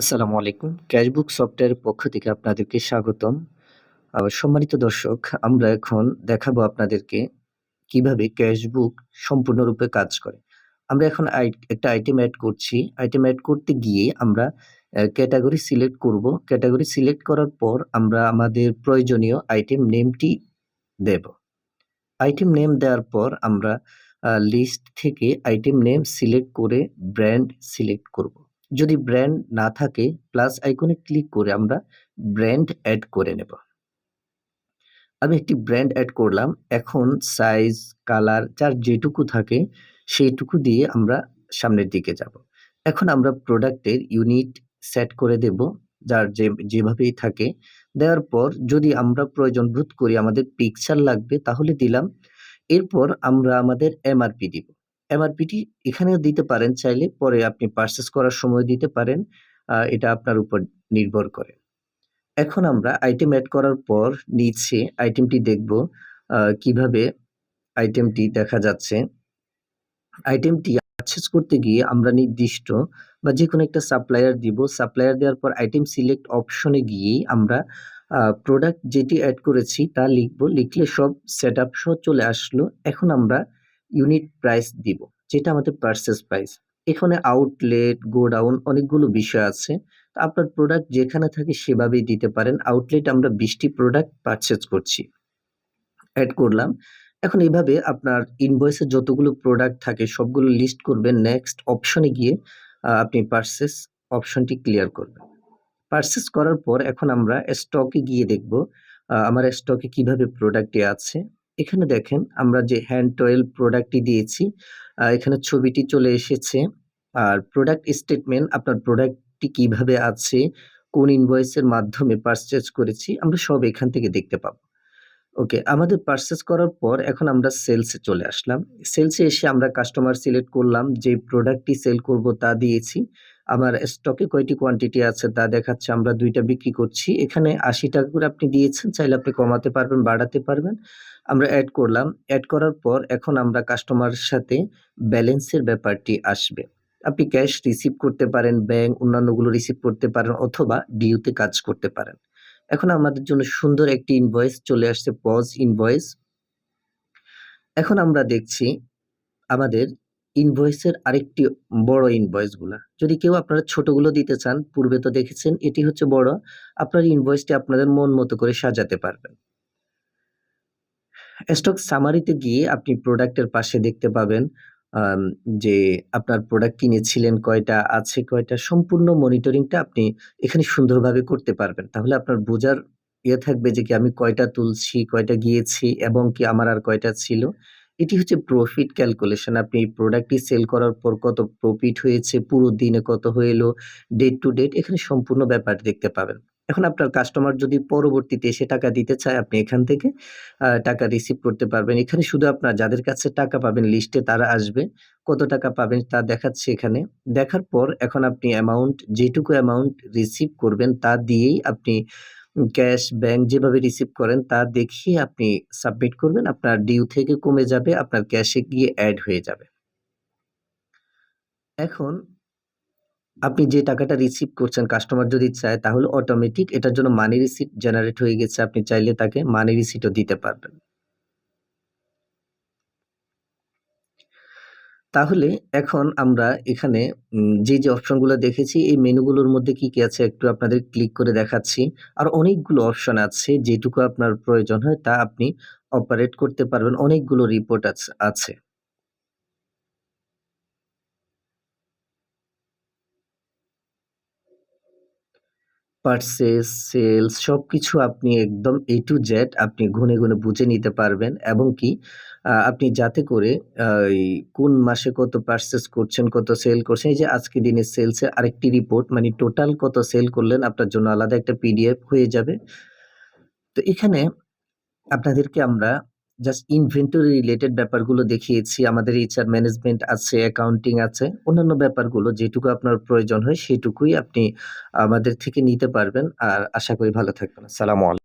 আসসালামু আলাইকুম। Cashbook software পক্ষ থেকে আপনাদেরকে স্বাগতম। সম্মানিত দর্শক, আমরা এখন দেখাবো আপনাদেরকে কীভাবে ক্যাশবুক সম্পূর্ণরূপে কাজ করে। আমরা এখন একটা আইটেম অ্যাড করছি। আইটেম অ্যাড করতে গিয়ে আমরা ক্যাটাগরি সিলেক্ট করব। ক্যাটাগরি সিলেক্ট করার পর আমরা আমাদের প্রয়োজনীয় আইটেম নেমটি দেব। আইটেম নেম দেওয়ার পর আমরা লিস্ট থেকে আইটেম নেম সিলেক্ট করে ব্র্যান্ড সিলেক্ট করব। যদি ব্র্যান্ড না থাকে প্লাস আইকনে ক্লিক করে আমরা ব্র্যান্ড অ্যাড করে নেব। আমি একটি ব্র্যান্ড অ্যাড করলাম, এখন সাইজ কালার যার যেটুকু থাকে, সেইটুকু দিয়ে আমরা সামনের দিকে যাব। এখন আমরা প্রোডাক্টের ইউনিট সেট করে দেব, যার যে, যেভাবেই থাকে। দেওয়ার পর যদি আমরা প্রয়োজন বোধ করি আমাদের পিকচার লাগবে, তাহলে দিলাম। এরপর আমরা আমাদের এমআরপি দিব। এমআরপিটি এখানেও দিতে পারেন চাইলে, পরে আপনি পারচেস করার সময় দিতে পারেন এটা আপনার উপর নির্ভর করে। এখন আমরা আইটেম অ্যাড করার পর নিচে আইটেমটি দেখব কীভাবে আইটেমটি দেখা যাচ্ছে। আইটেমটি পারচেস করতে গিয়ে আমরা নির্দিষ্ট বা যে কোনো একটা সাপ্লায়ার দিব। সাপ্লায়ার দেওয়ার পর আইটেম সিলেক্ট অপশনে গিয়ে আমরা প্রোডাক্ট যেটি অ্যাড করেছি তা লিখব। লিখলে সব সেট আপ সহ চলে আসলো। এখন আমরা ইউনিট প্রাইস দিব, যেটা আমাদের পারচেস প্রাইস এখানে আউটলেট গোডাউন অনেকগুলো বিষয় আছে। আপনার প্রোডাক্ট যেখানে থাকে সেভাবেই দিতে পারেন। আউটলেট আমরা বিশটি প্রোডাক্ট পারচেস করছি। অ্যাড করলাম। এখন এইভাবে আপনার ইনভয়েসে যতগুলো প্রোডাক্ট থাকে, সবগুলো লিস্ট করবেন। নেক্সট অপশনে গিয়ে আপনি পারচেস অপশনটি ক্লিয়ার করবেন। পারচেস করার পর এখন আমরা স্টকে গিয়ে দেখব আমার স্টকে কীভাবে প্রোডাক্টটি আছে। এখানে দেখেন আমরা যে হ্যান্ড টয়েল প্রোডাক্টটি দিয়েছি এখানে ছবিটি চলে এসেছে। আর প্রোডাক্ট স্টেটমেন্ট আপনার প্রোডাক্টটি কীভাবে আছে, কোন ইনভয়েসের মাধ্যমে পারচেজ করেছি, আমরা সব এখান থেকে দেখতে পাবো। ওকে, আমাদের পারচেস করার পর এখন আমরা সেলসে চলে আসলাম। সেলসে এসে আমরা কাস্টমার সিলেক্ট করলাম, যে প্রোডাক্টটি সেল করব তা দিয়েছি। আমার স্টকে কয়টি কোয়ান্টিটি আছে তা দেখাচ্ছে, আমরা দুইটা বিক্রি করছি। এখানে আশি টাকা করে আপনি দিয়েছেন, চাইলে আপনি কমাতে পারবেন, বাড়াতে পারবেন। আমরা অ্যাড করলাম অ্যাড করার পর এখন আমরা কাস্টমারের সাথে ব্যালেন্সের ব্যাপারটি আসবে। আপনি ক্যাশ রিসিভ করতে পারেন ব্যাংক অন্যান্যগুলো রিসিভ করতে পারেন, অথবা ডিউতে কাজ করতে পারেন। এখন আমাদের জন্য সুন্দর একটি ইনভয়েস চলে আসছে পজ ইনভয়েস এখন আমরা দেখছি আমাদের ইনভয়েসের আরেকটি বড় ইনভয়েসগুলা। যদি কেউ আপনারা ছোটগুলো দিতে চান, পূর্বে তো দেখেছেন, এটি হচ্ছে বড়। আপনার ইনভয়েসটি আপনাদের মন মতো করে সাজাতে পারবেন। স্টক সামারিতে গিয়ে আপনি প্রোডাক্টের পাশে দেখতে পাবেন যে আপনার প্রোডাক্ট কিনেছিলেন, কয়টা আছে, কয়টা, সম্পূর্ণ মনিটরিংটা আপনি এখানে সুন্দরভাবে করতে পারবেন। তাহলে আপনার বোঝার ইয়ে থাকবে যে কি আমি কয়টা তুলছি, কয়টা গিয়েছি, এবং কি আমার আর কয়টা ছিল। এটি হচ্ছে প্রফিট ক্যালকুলেশন আপনি এই প্রোডাক্টটি সেল করার পর কত প্রফিট হয়েছে, পুরো দিনে কত হইল ডেট টু ডেট এখানে সম্পূর্ণ ব্যাপার দেখতে পাবেন। এখন আপনার কাস্টমার যদি পরবর্তীতে এসে টাকা দিতে চায়, আপনি এখান থেকে টাকা রিসিভ করতে পারবেন। এখানে শুধু আপনার যাদের কাছে টাকা পাবেন লিস্টে তারা আসবে, কত টাকা পাবেন তা দেখাচ্ছে এখানে। দেখার পর এখন আপনি অ্যামাউন্ট যেটুকু অ্যামাউন্ট রিসিভ করবেন তা দিয়েই আপনি ক্যাশ ব্যাংক যেভাবে রিসিভ করেন, তা দেখিয়ে আপনি সাবমিট করবেন। আপনার ডিউ থেকে কমে যাবে, আপনার ক্যাশে গিয়ে অ্যাড হয়ে যাবে। এখন আপনি যে টাকাটা রিসিভ করছেন, কাস্টমার যদি চায়, তাহলে অটোমেটিক এটার জন্য মানি রিসিট জেনারেট হয়ে গেছে। আপনি চাইলে তাকে মানি রিসিটও দিতে পারবেন। তাহলে এখন আমরা এখানে যে যে অপশনগুলো দেখেছি, এই মেনুগুলোর মধ্যে কি কি আছে একটু আপনাদের ক্লিক করে দেখাচ্ছি। আর অনেকগুলো অপশন আছে, যেটুকু আপনার প্রয়োজন হয় তা আপনি অপারেট করতে পারবেন। অনেকগুলো রিপোর্ট আছে। পারচেজ সেলস সব কিছু আপনি একদম এ টু জেড আপনি গুনে গুনে বুঝে নিতে পারবেন এবং কি আপনি যাতে করে কোন মাসে কত পারচেজ করছেন, কত সেল করছেন, এই যে আজকে দিনের সেলসের আরেকটি রিপোর্ট মানে টোটাল কত সেল করলেন, আপনার জন্য আলাদা একটা পিডিএফ হয়ে যাবে। তো এখানে আপনাদেরকে আমরা জাস্ট ইনভেন্টরি রিলেটেড ব্যাপারগুলো দেখিয়েছি, আমাদের এইচআর ম্যানেজমেন্ট আছে অ্যাকাউন্টিং আছে, অন্যান্য ব্যাপারগুলো যেটুকু আপনার প্রয়োজন হয় সেটুকুই আপনি আমাদের থেকে নিতে পারবেন। আর আশা করি ভালো থাকবেন। আসসালামু আলাইকুম।